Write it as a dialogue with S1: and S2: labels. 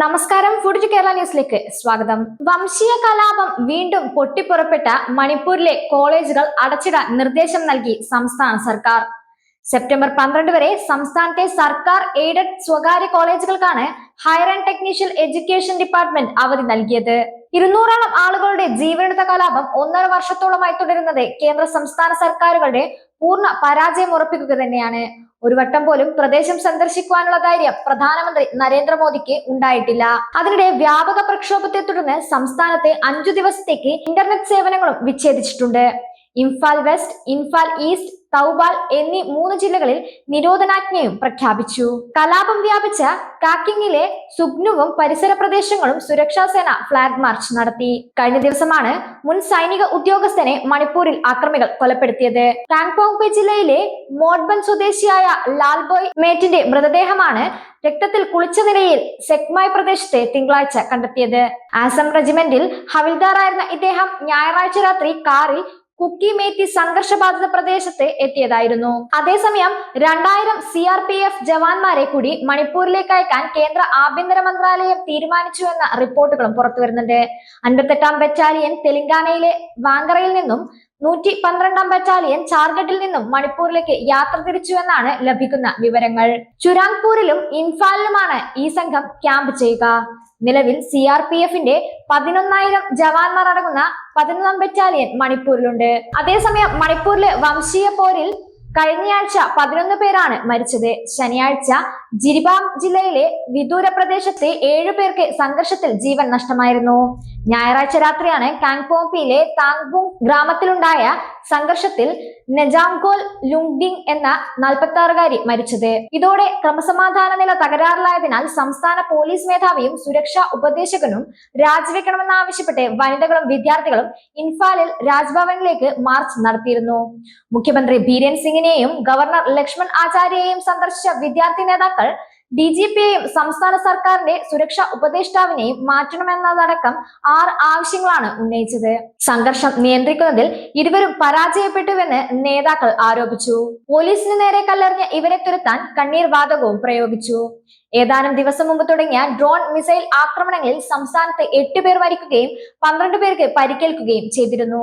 S1: നമസ്കാരം. ഫുഡ് കേരള ന്യൂസിലേക്ക് സ്വാഗതം. വംശീയ കലാപം വീണ്ടും പൊട്ടിപ്പുറപ്പെട്ട മണിപ്പൂരിലെ കോളേജുകൾ അടച്ചിടാൻ നിർദ്ദേശം നൽകി സംസ്ഥാന സർക്കാർ. സെപ്റ്റംബർ പന്ത്രണ്ട് വരെ സംസ്ഥാനത്തെ സർക്കാർ എയ്ഡഡ് സ്വകാര്യ കോളേജുകൾക്കാണ് higher and technical education department അവധി നൽകിയത്. ഇരുന്നൂറോളം ആളുകളുടെ ജീവനെടുത്ത കലാപം ഒന്നര വർഷത്തോളമായി തുടരുന്നത് കേന്ദ്ര സംസ്ഥാന സർക്കാരുകളുടെ പൂർണ പരാജയം ഉറപ്പിക്കുക തന്നെയാണ്. ഒരു വട്ടം പോലും പ്രദേശം സന്ദർശിക്കുവാനുള്ള ധൈര്യം പ്രധാനമന്ത്രി നരേന്ദ്രമോദിക്ക് ഉണ്ടായിട്ടില്ല. അതിനിടെ വ്യാപക പ്രക്ഷോഭത്തെ തുടർന്ന് സംസ്ഥാനത്തെ അഞ്ചു ദിവസത്തേക്ക് ഇന്റർനെറ്റ് സേവനങ്ങളും വിച്ഛേദിച്ചിട്ടുണ്ട്. ഇംഫാൽ വെസ്റ്റ് ഇംഫാൽ ഈസ്റ്റ് തൗബാൽ എന്നീ മൂന്ന് ജില്ലകളിൽ നിരോധനാജ്ഞയും പ്രഖ്യാപിച്ചു. കലാപം വ്യാപിച്ച കാക്കിങ്ങിലെ സുഗ്നുവും പരിസര പ്രദേശങ്ങളും സുരക്ഷാ സേന ഫ്ലാഗ് മാർച്ച് നടത്തി. കഴിഞ്ഞ ദിവസമാണ് മുൻ സൈനിക ഉദ്യോഗസ്ഥനെ മണിപ്പൂരിൽ അക്രമികൾ കൊലപ്പെടുത്തിയത്. കാങ്പോങ്പെ ജില്ലയിലെ മോഡ്ബൻ സ്വദേശിയായ ലാൽബോയ് മേറ്റിന്റെ മൃതദേഹമാണ് രക്തത്തിൽ കുളിച്ച നിലയിൽ സെക്മായി പ്രദേശത്തെ തിങ്കളാഴ്ച കണ്ടെത്തിയത്. ആസം റെജിമെന്റിൽ ഹവിൽദാറായിരുന്ന ഇദ്ദേഹം ഞായറാഴ്ച രാത്രി കാറിൽ കുക്കി മേത്തി സംഘർഷബാധിത പ്രദേശത്ത് എത്തിയതായിരുന്നു. അതേസമയം രണ്ടായിരം സി ആർ പി എഫ് ജവാന്മാരെ കൂടി മണിപ്പൂരിലേക്ക് അയക്കാൻ കേന്ദ്ര ആഭ്യന്തര മന്ത്രാലയം തീരുമാനിച്ചു എന്ന റിപ്പോർട്ടുകളും പുറത്തുവരുന്നുണ്ട്. അൻപത്തെട്ടാം ബറ്റാലിയൻ തെലങ്കാനയിലെ വാങ്കറയിൽ നിന്നും നൂറ്റി പന്ത്രണ്ടാം ബറ്റാലിയൻ ചാർഗഡിൽ നിന്നും മണിപ്പൂരിലേക്ക് യാത്ര തിരിച്ചുവെന്നാണ് ലഭിക്കുന്ന വിവരങ്ങൾ. ചുരാങ്പൂരിലും ഇൻഫാലിലുമാണ് ഈ സംഘം ക്യാമ്പ് ചെയ്യുക. നിലവിൽ സി ആർ പി എഫിന്റെ പതിനൊന്നായിരം ജവാന്മാർ അടങ്ങുന്ന പതിനൊന്നാം ബറ്റാലിയൻ മണിപ്പൂരിലുണ്ട്. അതേസമയം മണിപ്പൂരിലെ വംശീയ പോരിൽ കഴിഞ്ഞയാഴ്ച പതിനൊന്ന് പേരാണ് മരിച്ചത്. ശനിയാഴ്ച ജിരിബാം ജില്ലയിലെ വിദൂര പ്രദേശത്തെ ഏഴു പേർക്ക് സംഘർഷത്തിൽ ജീവൻ നഷ്ടമായിരുന്നു. ഞായറാഴ്ച രാത്രിയാണ് കാങ്പോപ്പിയിലെ താങ്ബുങ് ഗ്രാമത്തിലുണ്ടായ സംഘർഷത്തിൽ നെജാംകോൽ ലുങ്ഡിങ് എന്ന നാൽപ്പത്തി ആറുകാരി മരിച്ചത്. ഇതോടെ ക്രമസമാധാന നില തകരാറിലായതിനാൽ സംസ്ഥാന പോലീസ് മേധാവിയും സുരക്ഷാ ഉപദേശകനും രാജിവെക്കണമെന്നാവശ്യപ്പെട്ട് വനിതകളും വിദ്യാർത്ഥികളും ഇൻഫാലിൽ രാജ്ഭവനിലേക്ക് മാർച്ച് നടത്തിയിരുന്നു. മുഖ്യമന്ത്രി ബീരേൻ സിംഗിനെയും ഗവർണർ ലക്ഷ്മൺ ആചാര്യയെയും സന്ദർശിച്ച വിദ്യാർത്ഥി നേതാക്കൾ ഡി ജി പിയെയും സംസ്ഥാന സർക്കാരിന്റെ സുരക്ഷാ ഉപദേഷ്ടാവിനെയും മാറ്റണമെന്നതടക്കം ആറ് ആവശ്യങ്ങളാണ് ഉന്നയിച്ചത്. സംഘർഷം നിയന്ത്രിക്കുന്നതിൽ ഇരുവരും പരാജയപ്പെട്ടുവെന്ന് നേതാക്കൾ ആരോപിച്ചു. പോലീസിന് നേരെ കല്ലെറിഞ്ഞ ഇവരെ തുരത്താൻ കണ്ണീർ വാതകവും പ്രയോഗിച്ചു. ഏതാനും ദിവസം മുമ്പ് തുടങ്ങിയ ഡ്രോൺ മിസൈൽ ആക്രമണങ്ങളിൽ സംസ്ഥാനത്ത് എട്ട് പേർ മരിക്കുകയും പന്ത്രണ്ട് പേർക്ക് പരിക്കേൽക്കുകയും ചെയ്തിരുന്നു.